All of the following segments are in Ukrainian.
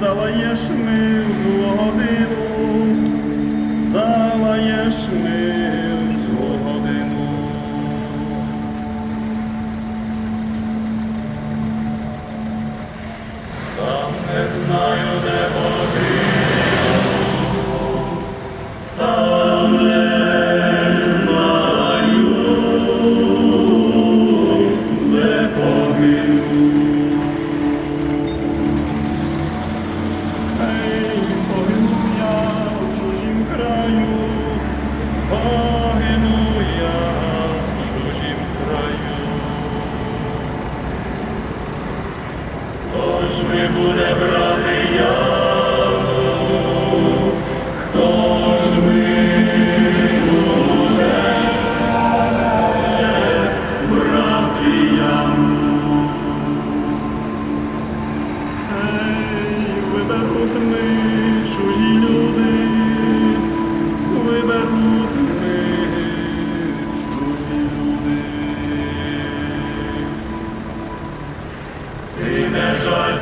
залаєш ми злогодину, залаєш ми. буде брати яву, хто ж ми буде брати яму? Ей, ви беруть ми, чужі люди, ви беруть ми, чужі люди. Сидеш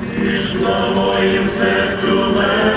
Ти ж на моїм серцю лежиш,